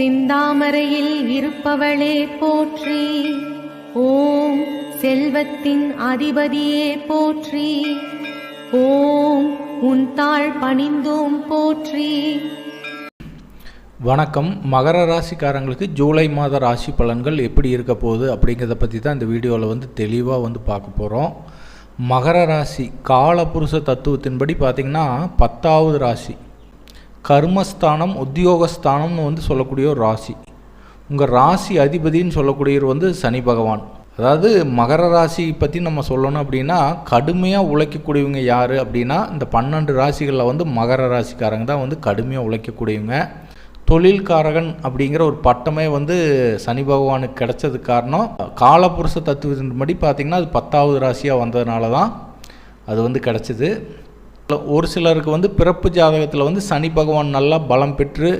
சிந்தாமரையில் இருப்பவளே போற்றி. ஓம் செல்வத்தின் அதிபதியே போற்றி. ஓம் உன் தாழ் பணிந்தோம் போற்றி. வணக்கம். மகர ராசிக்காரங்களுக்கு ஜூலை மாத ராசி பலன்கள் எப்படி இருக்க போகுது அப்படிங்கிறத பற்றி தான் இந்த வீடியோவில் வந்து தெளிவாக வந்து பார்க்க போகிறோம் மகர ராசி காலபுருஷ தத்துவத்தின்படி பார்த்திங்கன்னா பத்தாவது ராசி. கர்மஸ்தானம் உத்தியோகஸ்தானம்னு வந்து சொல்லக்கூடிய ஒரு ராசி. உங்கள் ராசி அதிபதின்னு சொல்லக்கூடியவர் வந்து சனி பகவான். அதாவது மகர ராசி பற்றி நம்ம சொல்லணும் அப்படின்னா கடுமையாக உழைக்கக்கூடியவங்க யார் அப்படின்னா இந்த பன்னெண்டு ராசிகளில் வந்து மகர ராசிக்காரங்க தான் வந்து கடுமையாக உழைக்கக்கூடியவங்க. தொழில்காரகன் அப்படிங்கிற ஒரு பட்டமே வந்து சனி பகவானுக்கு கிடைச்சது காரணம் காலபுருஷ தத்துவத்தின்படி பார்த்திங்கன்னா அது பத்தாவது ராசியாக வந்ததுனால தான் அது வந்து கிடச்சிது. ஒரு சிலருக்கு வந்து பிறப்பு ஜாதகத்தில் வந்து சனி பகவான் நல்லா பலம் பெற்று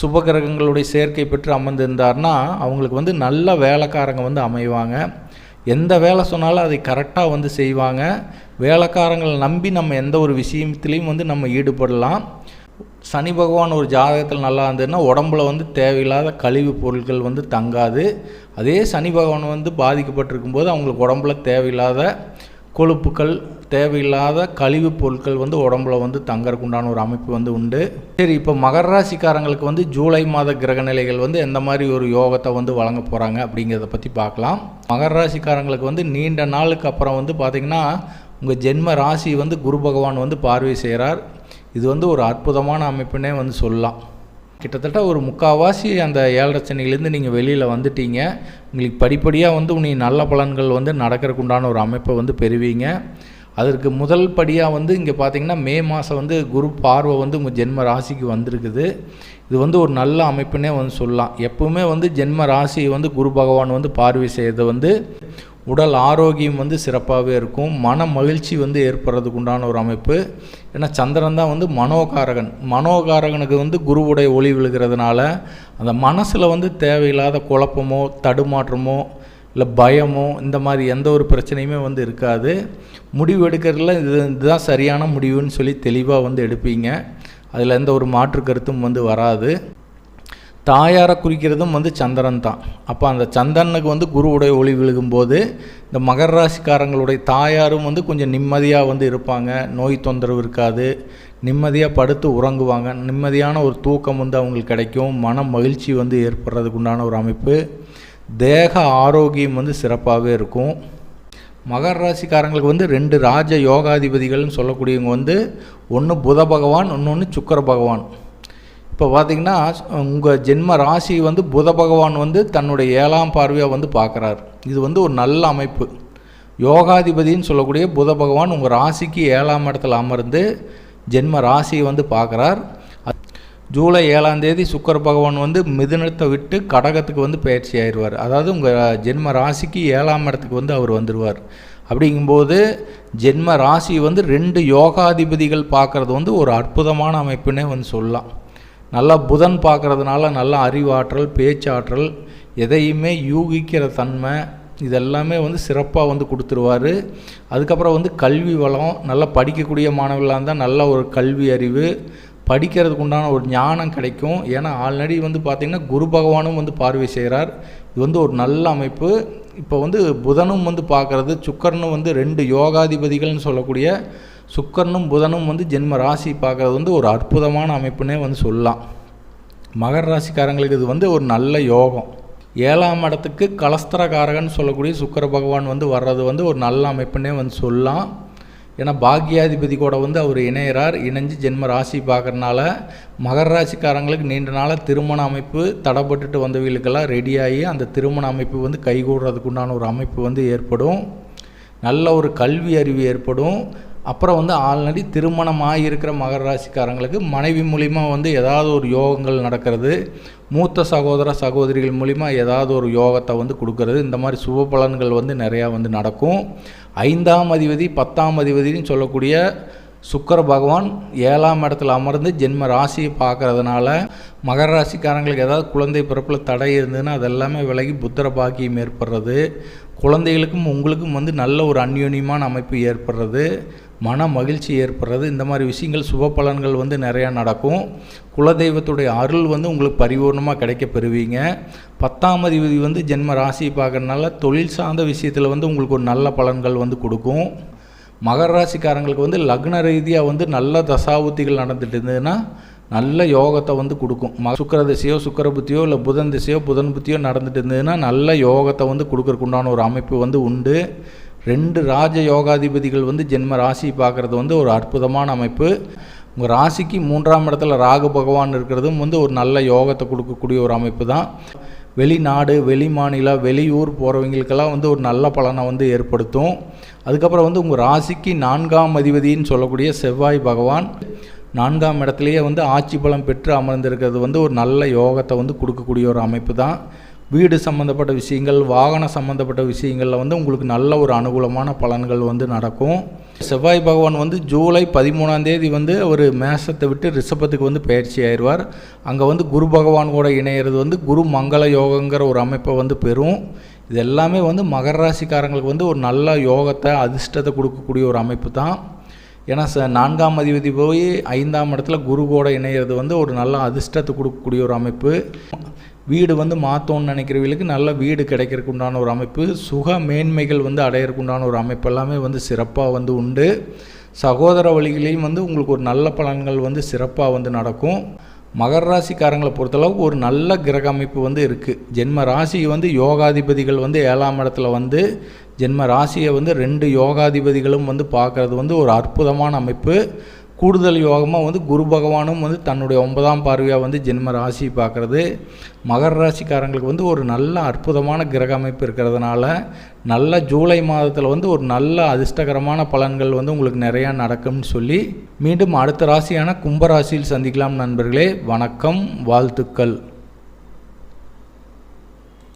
சுபகிரகங்களுடைய சேர்க்கை பெற்று அமர்ந்திருந்தார்னா அவங்களுக்கு வந்து நல்ல வேலைக்காரங்க வந்து அமைவாங்க. எந்த வேலை சொன்னாலும் அதை கரெக்டாக வந்து செய்வாங்க. வேலைக்காரங்களை நம்பி நம்ம எந்த ஒரு விஷயத்துலேயும் வந்து நம்ம ஈடுபடலாம். சனி பகவான் ஒரு ஜாதகத்தில் நல்லா இருந்ததுன்னா உடம்புல வந்து தேவையில்லாத கழிவு பொருட்கள் வந்து தங்காது. அதே சனி பகவான் வந்து பாதிக்கப்பட்டிருக்கும் போது அவங்களுக்கு உடம்புல தேவையில்லாத கொழுப்புக்கள் தேவையில்லாத கழிவுப் பொருட்கள் வந்து உடம்புல வந்து தங்கறதுக்கு உண்டான ஒரு அமைப்பு வந்து உண்டு. சரி இப்போ மகர ராசிக்காரங்களுக்கு வந்து ஜூலை மாத கிரகநிலைகள் வந்து எந்த மாதிரி ஒரு யோகத்தை வந்து வழங்க போகிறாங்க அப்படிங்கிறத பற்றி பார்க்கலாம். மகர ராசிக்காரங்களுக்கு வந்து நீண்ட நாளுக்கு அப்புறம் வந்து பார்த்திங்கன்னா உங்கள் ஜென்ம ராசி வந்து குரு பகவான் வந்து பார்வை செய்கிறார் இது வந்து ஒரு அற்புதமான அமைப்புனே வந்து சொல்லலாம். கிட்டத்தட்ட ஒரு முக்கால்வாசி அந்த ஏழரை சனிலேருந்து நீங்கள் வெளியில் வந்துட்டீங்க. உங்களுக்கு படிப்படியாக வந்து உனக்கு நல்ல பலன்கள் வந்து நடக்கிறக்குண்டான ஒரு அமைப்பை வந்து பெறுவீங்க. அதற்கு முதல் படியாக வந்து இங்கே பார்த்தீங்கன்னா மே மாதம் வந்து குரு பார்வை வந்து உங்கள் ஜென்ம ராசிக்கு வந்திருக்குது. இது வந்து ஒரு நல்ல அமைப்புனே வந்து சொல்லலாம். எப்பவுமே வந்து ஜென்ம ராசியை வந்து குரு பகவான் வந்து பார்வை செய்கிறது வந்து உடல் ஆரோக்கியம் வந்து சிறப்பாகவே இருக்கும். மன மகிழ்ச்சி வந்து ஏற்படுறதுக்கு உண்டான ஒரு அமைப்பு. ஏன்னா சந்திரன் தான் வந்து மனோகாரகன். மனோகாரகனுக்கு வந்து குருவுடைய ஒளி விழுகிறதுனால அந்த மனசில் வந்து தேவையில்லாத குழப்பமோ தடுமாற்றமோ இல்லை பயமோ இந்த மாதிரி எந்த ஒரு பிரச்சனையுமே வந்து இருக்காது. முடிவு எடுக்கிறதுல இது இதுதான் சரியான முடிவுன்னு சொல்லி தெளிவாக வந்து எடுப்பீங்க. அதில் எந்த ஒரு மாற்று கருத்தும் வந்து வராது. தாயாரை குறிக்கிறதும் வந்து சந்திரன் தான் அப்போ அந்த சந்திரனுக்கு வந்து குருவுடைய ஒளி விழுகும்போது இந்த மகர ராசிக்காரங்களுடைய தாயாரும் வந்து கொஞ்சம் நிம்மதியாக வந்து இருப்பாங்க. நோய் தொந்தரவு இருக்காது. நிம்மதியாக படுத்து உறங்குவாங்க. நிம்மதியான ஒரு தூக்கம் வந்து அவங்களுக்கு கிடைக்கும். மன மகிழ்ச்சி வந்து ஏற்படுறதுக்கு உண்டான ஒரு அமைப்பு. தேக ஆரோக்கியம் வந்து சிறப்பாகவே இருக்கும். மகர ராசிக்காரங்களுக்கு வந்து ரெண்டு ராஜ யோகாதிபதிகள்னு சொல்லக்கூடியவங்க வந்து ஒன்று புத பகவான் இன்னொன்று சுக்கர பகவான். இப்போ பார்த்திங்கன்னா உங்கள் ஜென்ம ராசி வந்து புத பகவான் வந்து தன்னுடைய ஏழாம் பார்வையாக வந்து பார்க்குறாரு இது வந்து ஒரு நல்ல அமைப்பு. யோகாதிபதின்னு சொல்லக்கூடிய புத பகவான் உங்கள் ராசிக்கு ஏழாம் இடத்துல அமர்ந்து ஜென்ம ராசியை வந்து பார்க்குறார் ஜூலை ஏழாம் தேதி சுக்கர பகவான் வந்து மிதுனத்தை விட்டு கடகத்துக்கு வந்து பயிற்சி ஆயிடுவார். அதாவது உங்கள் ஜென்ம ராசிக்கு ஏழாம் இடத்துக்கு வந்து அவர் வந்துடுவார் அப்படிங்கும்போது ஜென்ம ராசி வந்து ரெண்டு யோகாதிபதிகள் பார்க்குறது வந்து ஒரு அற்புதமான அமைப்புன்னே வந்து சொல்லலாம். நல்லா புதன் பார்க்குறதுனால நல்ல அறிவாற்றல் பேச்சாற்றல் எதையுமே யூகிக்கிற தன்மை இதெல்லாமே வந்து சிறப்பாக வந்து கொடுத்துருவார். அதுக்கப்புறம் வந்து கல்வி வளம் நல்லா படிக்கக்கூடிய மாணவர்களாக இருந்தால் நல்ல ஒரு கல்வி அறிவு படிக்கிறதுக்கு உண்டான ஒரு ஞானம் கிடைக்கும். ஏன்னா ஆல்ரெடி வந்து பார்த்திங்கன்னா குரு பகவானும் வந்து பார்வை செய்கிறார் இது வந்து ஒரு நல்ல அமைப்பு. இப்போ வந்து புதனும் வந்து பார்க்குறது சுக்கரனும் வந்து ரெண்டு யோகாதிபதிகள்னு சொல்லக்கூடிய சுக்கரனும் புதனும் வந்து ஜென்ம ராசி பார்க்குறது வந்து ஒரு அற்புதமான அமைப்புனே வந்து சொல்லலாம். மகர ராசிக்காரங்களுக்கு இது வந்து ஒரு நல்ல யோகம். ஏழாம் இடத்துக்கு கலஸ்தரகாரகன்னு சொல்லக்கூடிய சுக்கர பகவான் வந்து வர்றது வந்து ஒரு நல்ல அமைப்புனே வந்து சொல்லலாம். ஏன்னா பாக்யாதிபதி கூட வந்து அவர் இணையிறார். இணைஞ்சு ஜென்ம ராசி பார்க்குறனால மகர ராசிக்காரங்களுக்கு நீண்ட நாளாக திருமண அமைப்பு தடைப்பட்டுட்டு வந்தவங்களுக்கெல்லாம் ரெடியாகி அந்த திருமண அமைப்பு வந்து கைகூடுறதுக்கு உண்டான ஒரு அமைப்பு வந்து ஏற்படும். நல்ல ஒரு கல்வி அறிவு ஏற்படும். அப்புறம் வந்து ஆல்ரெடி திருமணம் ஆகியிருக்கிற மகர ராசிக்காரங்களுக்கு மனைவி மூலிமா வந்து ஏதாவது ஒரு யோகங்கள் நடக்கிறது. மூத்த சகோதர சகோதரிகள் மூலிமா ஏதாவது ஒரு யோகத்தை வந்து கொடுக்கறது. இந்த மாதிரி சுப பலன்கள் வந்து நிறையா வந்து நடக்கும். ஐந்தாம் அதிபதி பத்தாம் அதிபதினு சொல்லக்கூடிய சுக்கர பகவான் ஏழாம் இடத்துல அமர்ந்து ஜென்ம ராசியை பார்க்கறதுனால மகர ராசிக்காரங்களுக்கு ஏதாவது குழந்தை பிறப்பில் தடை இருந்ததுன்னா அதெல்லாமே விலகி புத்திர பாக்கியம் ஏற்படுறது. குழந்தைகளுக்கும் உங்களுக்கும் வந்து நல்ல ஒரு அந்யோன்யமான அமைப்பு ஏற்படுறது. மன மகிழ்ச்சி ஏற்படுறது. இந்த மாதிரி விஷயங்கள் சுப பலன்கள் வந்து நிறையா நடக்கும். குலதெய்வத்துடைய அருள் வந்து உங்களுக்கு பரிபூர்ணமாக கிடைக்க பெறுவீங்க. பத்தாம் அதிபதி வந்து ஜென்ம ராசியை பார்க்கறதுனால தொழில் சார்ந்த விஷயத்தில் வந்து உங்களுக்கு ஒரு நல்ல பலன்கள் வந்து கொடுக்கும். மகர ராசிக்காரங்களுக்கு வந்து லக்ன ரீதியாக வந்து நல்ல தசாபுத்திகள் நடந்துட்டு இருந்ததுன்னா நல்ல யோகத்தை வந்து கொடுக்கும். ம சுக்கர திசையோ சுக்கர புத்தியோ இல்லை புதன் திசையோ புதன் புத்தியோ நடந்துட்டு இருந்ததுன்னா நல்ல யோகத்தை வந்து கொடுக்கறக்கு உண்டான ஒரு அமைப்பு வந்து உண்டு. ரெண்டு ராஜ யோகாதிபதிகள் வந்து ஜென்ம ராசி பார்க்குறது வந்து ஒரு அற்புதமான அமைப்பு. உங்கள் ராசிக்கு மூன்றாம் இடத்துல ராகு பகவான் இருக்கிறதும் வந்து ஒரு நல்ல யோகத்தை கொடுக்கக்கூடிய ஒரு அமைப்பு தான். வெளிநாடு வெளி மாநிலம் வெளியூர் போகிறவங்களுக்கெல்லாம் வந்து ஒரு நல்ல பலனை வந்து ஏற்படுத்தும். அதுக்கப்புறம் வந்து உங்கள் ராசிக்கு நான்காம் அதிபதின்னு சொல்லக்கூடிய செவ்வாய் பகவான் நான்காம் இடத்துலையே வந்து ஆட்சி பலம் பெற்று அமர்ந்திருக்கிறது வந்து ஒரு நல்ல யோகத்தை வந்து கொடுக்கக்கூடிய ஒரு அமைப்பு தான். வீடு சம்மந்தப்பட்ட விஷயங்கள் வாகன சம்மந்தப்பட்ட விஷயங்களில் வந்து உங்களுக்கு நல்ல ஒரு அனுகூலமான பலன்கள் வந்து நடக்கும். செவ்வாய் பகவான் வந்து ஜூலை பதிமூணாம் தேதி வந்து ஒரு மேசத்தை விட்டு ரிஷபத்துக்கு வந்து பயிற்சி ஆயிடுவார். அங்கே வந்து குரு பகவான் கூட இணையிறது வந்து குரு மங்கள யோகங்கிற ஒரு அமைப்பை வந்து பெறும். இது எல்லாமே வந்து மகர ராசிக்காரங்களுக்கு வந்து ஒரு நல்ல யோகத்தை அதிர்ஷ்டத்தை கொடுக்கக்கூடிய ஒரு அமைப்பு தான். ஏன்னா ச நான்காம் அதிபதி போய் ஐந்தாம் இடத்துல குரு கூட இணையிறது வந்து ஒரு நல்ல அதிர்ஷ்டத்தை கொடுக்கக்கூடிய ஒரு அமைப்பு. வீடு வந்து மாற்றோன்னு நினைக்கிறவங்களுக்கு நல்ல வீடு கிடைக்கிறதுக்கு உண்டான ஒரு அமைப்பு சுக மேன்மைகள் வந்து அடையிறதுக்கு உண்டான ஒரு அமைப்பு எல்லாமே வந்து சிறப்பாக வந்து உண்டு. சகோதர வழிகளையும் வந்து உங்களுக்கு ஒரு நல்ல பலன்கள் வந்து சிறப்பாக வந்து நடக்கும். மகர ராசிக்காரங்களை பொறுத்தளவுக்கு ஒரு நல்ல கிரக அமைப்பு வந்து இருக்குது ஜென்ம ராசி வந்து யோகாதிபதிகள் வந்து ஏழாம் இடத்துல வந்து ஜென்ம ராசியை வந்து ரெண்டு யோகாதிபதிகளும் வந்து பார்க்குறது வந்து ஒரு அற்புதமான அமைப்பு. கூடுதல் யோகமாக வந்து குரு பகவானும் வந்து தன்னுடைய ஒன்பதாம் பார்வையாக வந்து ஜென்ம ராசி பார்க்குறது. மகர ராசிக்காரங்களுக்கு வந்து ஒரு நல்ல அற்புதமான கிரக அமைப்பு இருக்கிறதுனால நல்ல ஜூலை மாதத்தில் வந்து ஒரு நல்ல அதிர்ஷ்டகரமான பலன்கள் வந்து உங்களுக்கு நிறையா நடக்கும்னு சொல்லி மீண்டும் அடுத்த ராசியான கும்பராசியில் சந்திக்கலாம் நண்பர்களே. வணக்கம் வாழ்த்துக்கள்.